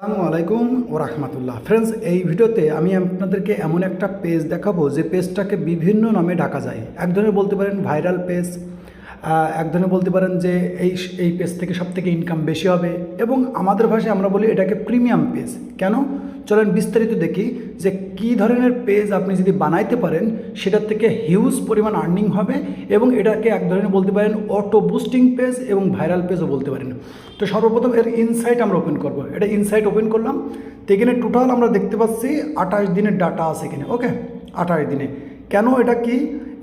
আসসালামু আলাইকুম ও রাহমাতুল্লাহ ফ্রেন্ডস এই ভিডিওতে আমি আপনাদেরকে এমন একটা পেজ দেখাবো যে পেজটাকে বিভিন্ন নামে ডাকা যায়। এক ধরনের বলতে পারেন ভাইরাল পেজ এক ধরনের বলতে পারেন যে এই এই পেজ থেকে সব থেকে ইনকাম বেশি হবে। এবং আমাদের ভাষায় আমরা বলি এটাকে প্রিমিয়াম পেজ কেন? চলেন বিস্তারিত দেখি যে কী ধরনের পেজ আপনি যদি বানাইতে পারেন, সেটার থেকে হিউজ পরিমাণ আর্নিং হবে এবং এটাকে এক ধরনের বলতে পারেন অটো বুস্টিং পেজ এবং ভাইরাল পেজও বলতে পারেন। তো সর্বপ্রথম এর ইনসাইট আমরা ওপেন করব। এটা ইনসাইট ওপেন করলাম। তো এখানে টোটাল আমরা দেখতে পাচ্ছি আঠাশ দিনের ডাটা আছে এখানে ওকে আঠাশ দিনে। কেন এটা কি?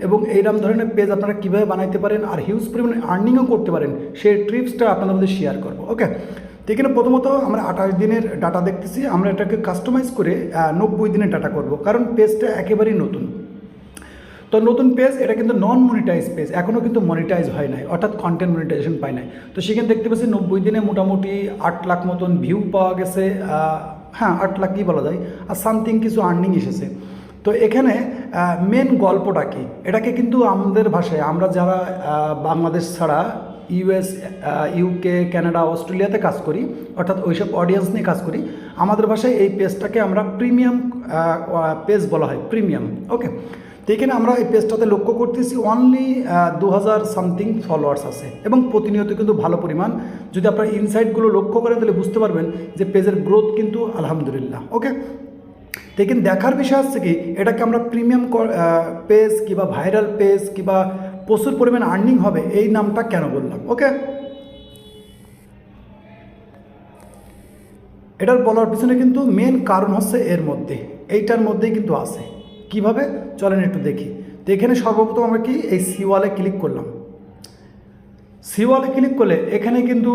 এবং এইরকম ধরনের পেজ আপনারা কীভাবে বানাইতে পারেন আর হিউজ পরিমাণে আর্নিংও করতে পারেন, সেই ট্রিপসটা আপনাদের মধ্যে শেয়ার করব ওকে তো এখানে প্রথমত আমরা আঠাশ দিনের ডাটা দেখতেছি, আমরা এটাকে কাস্টমাইজ করে নব্বই দিনের ডাটা করব, কারণ পেজটা একেবারেই নতুন। তো নতুন পেজ এটা কিন্তু নন মনিটাইজ পেজ এখনও কিন্তু মনিটাইজ হয় নাই, অর্থাৎ কন্টেন্ট মনিটাইজেশন পায় নাই। তো সেখানে দেখতে পাচ্ছি নব্বই দিনে মোটামুটি আট লাখ মতন ভিউ পাওয়া গেছে হ্যাঁ আট লাখ কি বলা যায়, আর সামথিং কিছু আর্নিং এসেছে। তো এখানে মেন গল্পটা কি? এটাকে কিন্তু আমাদের ভাষায়, আমরা যারা বাংলাদেশ ছাড়া ইউএস ইউকে কানাডা অস্ট্রেলিয়াতে কাজ করি, অর্থাৎ ওইসব অডিয়েন্স নিয়ে কাজ করি, আমাদের ভাষায় এই পেজটাকে আমরা প্রিমিয়াম পেজ বলা হয় প্রিমিয়াম ওকে তো এখানে আমরা এই পেজটাতে লক্ষ্য করতেছি অনলি দু হাজার সামথিং ফলোয়ার্স আছে, এবং প্রতিনিয়ত কিন্তু ভালো পরিমাণ। যদি আপনারা ইনসাইটগুলো লক্ষ্য করেন, তাহলে বুঝতে পারবেন যে পেজের গ্রোথ কিন্তু আলহামদুলিল্লাহ ওকে তো এখানে দেখার বিষয় হচ্ছে কি, এটাকে আমরা প্রিমিয়াম পেজ কিংবা ভাইরাল পেজ কিংবা প্রচুর পরিমাণ আর্নিং হবে, এই নামটা কেন বললাম ওকে এটার বলার পিছনে কিন্তু মেন কারণ হচ্ছে এর মধ্যে, এইটার মধ্যেই কিন্তু আছে। কীভাবে? চলেন একটু দেখি। তো এখানে সর্বপ্রথম আমরা কি, এই সিওয়ালে ক্লিক করলাম। সিওয়ালে ক্লিক করলে এখানে কিন্তু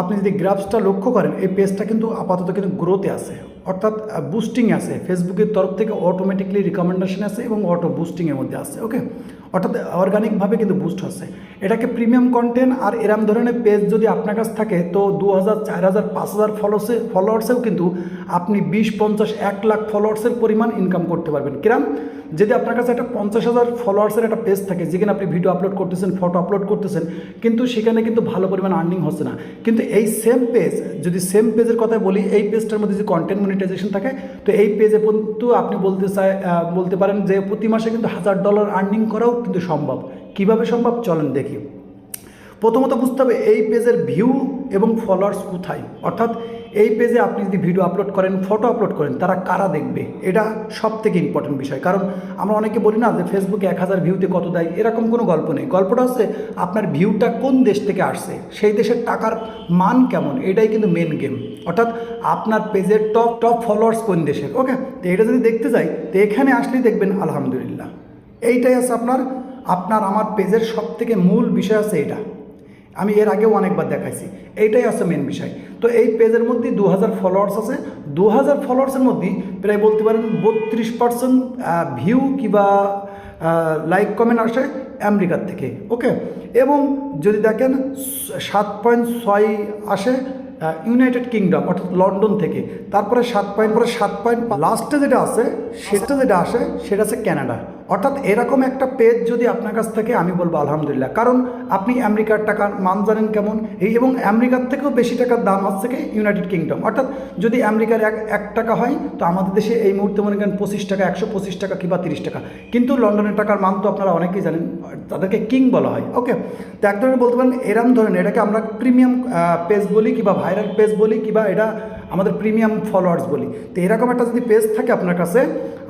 আপনি যদি গ্রাফসটা লক্ষ্য করেন, এই পেজটা কিন্তু আপাতত কিন্তু গ্রোথে আছে। অর্থাৎ বুস্টিং আছে। ফেসবুকের তরফ থেকে অটোমেটিকলি রিকমেন্ডেশন আছে এবং অটো বুস্টিংয়ের মধ্যে আছে ওকে অর্থাৎ অর্গানিকভাবে কিন্তু বুস্ট হচ্ছে। এটাকে প্রিমিয়াম কন্টেন্ট আর এরম ধরনের পেজ যদি আপনার কাছ থাকে, তো দু হাজার চার হাজার পাঁচ হাজার ফলোসে ফলোয়ার্সেও কিন্তু আপনি বিশ, পঞ্চাশ, এক লাখ ফলোয়ার্সের পরিমাণ ইনকাম করতে পারবেন। কিরাম? যদি আপনার কাছে একটা পঞ্চাশ হাজার ফলোয়ার্সের একটা পেজ থাকে, যেখানে আপনি ভিডিও আপলোড করতেছেন ফটো আপলোড করতেছেন, কিন্তু সেখানে কিন্তু ভালো পরিমাণ আর্নিং হচ্ছে না। কিন্তু এই সেম পেজ যদি সেম পেজের কথা বলি, এই পেজটার মধ্যে যদি কন্টেন্ট মনিটাইজেশন থাকে, তো এই পেজে কিন্তু আপনি বলতে চাই বলতে পারেন যে প্রতি মাসে কিন্তু হাজার ডলার আর্নিং করাও কিন্তু সম্ভব। কীভাবে সম্ভব? চলেন দেখি। প্রথমত বুঝতে হবে, এই পেজের ভিউ এবং ফলোয়ার্স কোথায়? অর্থাৎ এই পেজে আপনি যদি ভিডিও আপলোড করেন ফটো আপলোড করেন, তারা কারা দেখবে? এটা সব থেকে ইম্পর্টেন্ট বিষয়। কারণ আমরা অনেকে বলি না যে ফেসবুকে এক হাজার ভিউতে কত দেয়? এরকম কোনো গল্প নেই। গল্পটা হচ্ছে আপনার ভিউটা কোন দেশ থেকে আসছে? সেই দেশের টাকার মান কেমন? এটাই কিন্তু মেন গেম অর্থাৎ আপনার পেজের টপ টপ ফলোয়ার্স কোন দেশের? ওকে তো এটা যদি দেখতে যাই, তো এখানে আসলেই দেখবেন আলহামদুলিল্লাহ। এইটাই আছে আপনার আপনার আমার পেজের সব থেকে মূল বিষয় আছে এটা। আমি এর আগেও অনেকবার দেখাইছি। এইটাই আছে মেন বিষয়। তো এই পেজের মধ্যে দু হাজার ফলোয়ার্স আছে। দু হাজার ফলোয়ার্সের মধ্যে প্রায় বলতে পারেন বত্রিশ পার্সেন্ট ভিউ কিংবা লাইক কমেন্ট আসে আমেরিকার থেকে ওকে এবং যদি দেখেন সাত পয়েন্ট ছয় আসে ইউনাইটেড কিংডম অর্থাৎ লন্ডন থেকে। তারপরে সাত পয়েন্ট, পরে সাত পয়েন্ট লাস্টে যেটা আছে, সেটা যেটা আসে, সেটা আছে ক্যানাডা অর্থাৎ এরকম একটা পেজ যদি আপনার কাছ থেকে আমি বলব আলহামদুলিল্লাহ। কারণ আপনি আমেরিকার টাকার মান জানেন কেমন? এই এবং আমেরিকার থেকেও বেশি টাকার দাম হচ্ছে কি? ইউনাইটেড কিংডম অর্থাৎ যদি আমেরিকার এক এক টাকা হয়, তো আমাদের দেশে এই মুহূর্তে মনে করেন পঁচিশ টাকা, একশো পঁচিশ টাকা কিংবা তিরিশ টাকা। কিন্তু লন্ডনের টাকার মান তো আপনারা অনেকেই জানেন, তাদেরকে কিং বলা হয়। ওকে তো এক ধরনের বলতে পারেন, এরম ধরনের, এটাকে আমরা প্রিমিয়াম পেজ বলি কিংবা ভাইরাল পেজ বলি কিংবা এটা আমাদের প্রিমিয়াম ফলোয়ার্স বলি। তো এরকম একটা যদি পেজ থাকে আপনার কাছে,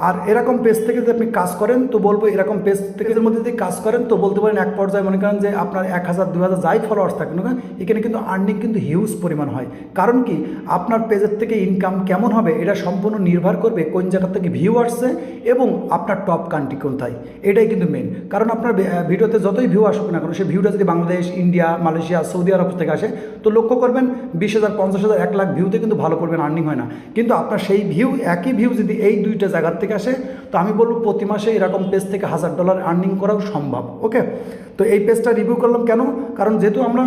আর এরকম পেজ থেকে যদি আপনি কাজ করেন, তো বলব এরকম পেজ থেকে মধ্যে যদি কাজ করেন, তো বলতে পারেন এক পর্যায়ে মনে করেন যে আপনার এক হাজার দু হাজার যাই ফলোয়ার্স থাকেন না এখানে কিন্তু আর্নিং কিন্তু হিউজ পরিমাণ হয়। কারণ কি? আপনার পেজের থেকে ইনকাম কেমন হবে এটা সম্পূর্ণ নির্ভর করবে কোন জায়গা থেকে ভিউ আসছে এবং আপনার টপ কান্ট্রি কোনটাই এটাই কিন্তু মেন কারণ আপনার ভিডিওতে যতই ভিউ আসুক না কেন সেই ভিউটা যদি Bangladesh, India, Malaysia, Saudi Arab থেকে আসে, তো লক্ষ্য করবেন বিশ হাজার, পঞ্চাশ হাজার, এক লাখ ভিউতে কিন্তু ভালো পরিমাণ আর্নিং হয় না। কিন্তু আপনার সেই ভিউ একই ভিউ যদি এই দুইটা জায়গার থেকে আসে, তো আমি বলব প্রতি মাসে এরকম পেজ থেকে হাজার ডলার আর্নিং করাও সম্ভব ওকে তো এই পেজটা রিভিউ করলাম কেন? কারণ যেহেতু আমরা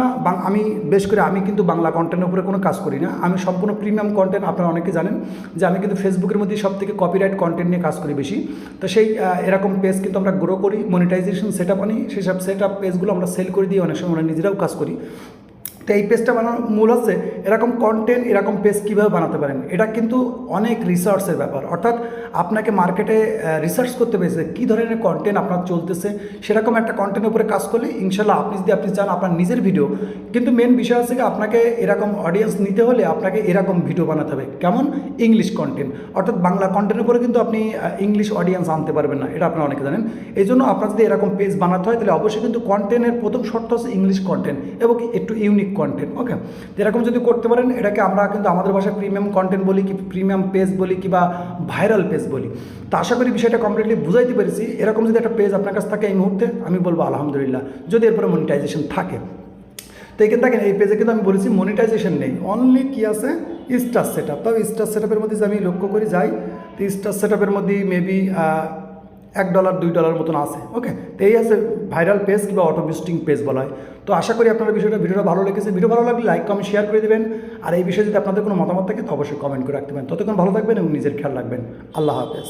আমি বেশ করে, আমি কিন্তু বাংলা কন্টেন্টের উপরে কোনো কাজ করি না। আমি সম্পূর্ণ প্রিমিয়াম কন্টেন্ট আপনারা অনেকে জানেন যে আমি কিন্তু ফেসবুকের মধ্যে সব থেকে কপিরাইট কন্টেন্ট নিয়ে কাজ করি বেশি। তো সেই এরকম পেজ কিন্তু আমরা গ্রো করি মনিটাইজেশন সেট আপ আনি সেসব সেট আপ পেজগুলো আমরা সেল করে দিয়ে অনেক সময় আমরা নিজেরাও কাজ করি। তো এই পেজটা বানানোর মূল হচ্ছে এরকম কন্টেন্ট এরকম পেজ কীভাবে বানাতে পারেন? এটা কিন্তু অনেক রিসার্চের ব্যাপার। অর্থাৎ আপনাকে মার্কেটে রিসার্চ করতে পেরেছে কী ধরনের কন্টেন্ট আপনার চলতেছে, সেরকম একটা কন্টেন্টের উপরে কাজ করলে ইনশাল্লাহ আপনি যদি, আপনি চান আপনার নিজের ভিডিও কিন্তু মেন বিষয় কি আপনাকে এরকম অডিয়েন্স নিতে হলে আপনাকে এরকম ভিডিও বানাতে হবে। কেমন? ইংলিশ কন্টেন্ট অর্থাৎ বাংলা কন্টেন্টের উপরে কিন্তু আপনি ইংলিশ অডিয়েন্স আনতে পারবেন না, এটা আপনারা অনেকে জানেন। এই জন্য আপনার যদি এরকম পেজ বানাতে হয়, তাহলে অবশ্যই কিন্তু কন্টেন্টের প্রথম শর্ত হচ্ছে ইংলিশ কন্টেন্ট এবং একটু ইউনিক কন্টেন্ট ওকে এরকম যদি করতে পারেন, এটাকে আমরা কিন্তু আমাদের ভাষায় প্রিমিয়াম কন্টেন্ট বলি, কি প্রিমিয়াম পেজ বলি, কিংবা ভাইরাল পেজ বলি। তো আশা করি বিষয়টা কমপ্লিটলি বুঝাইতে পেরেছি। এরকম যদি একটা পেজ আপনার কাছে থাকে এই মুহূর্তে, আমি বলব আলহামদুলিল্লাহ। যদি এরপরে মনিটাইজেশন থাকে। তো এখানে দেখেন, এই পেজে কিন্তু আমি বলেছি মনিটাইজেশন নেই। অনলি কি আছে? স্টার সেট আপ তবে স্টার সেট আপের মধ্যে যদি আমি লক্ষ্য করি যাই, তো স্টার সেট আপের মধ্যে মেবি এক ডলার দুই ডলার মতন আছে ওকে তো এই আছে ভাইরাল পেজ কিংবা অটো বিস্টিং পেজ বলা হয়। তো আশা করি আপনারা বিষয়টা, ভিডিওটা ভালো লেগেছে। ভিডিও ভালো লাগলে লাইক কমেন্ট শেয়ার করে দেবেন। আর এই বিষয়ে যদি আপনাদের কোনো মতামত থাকে, তো অবশ্যই কমেন্ট করে রাখতে পারেন। ততক্ষণ ভালো থাকবেন এবং নিজের খেয়াল রাখবেন। আল্লাহ হাফেজ।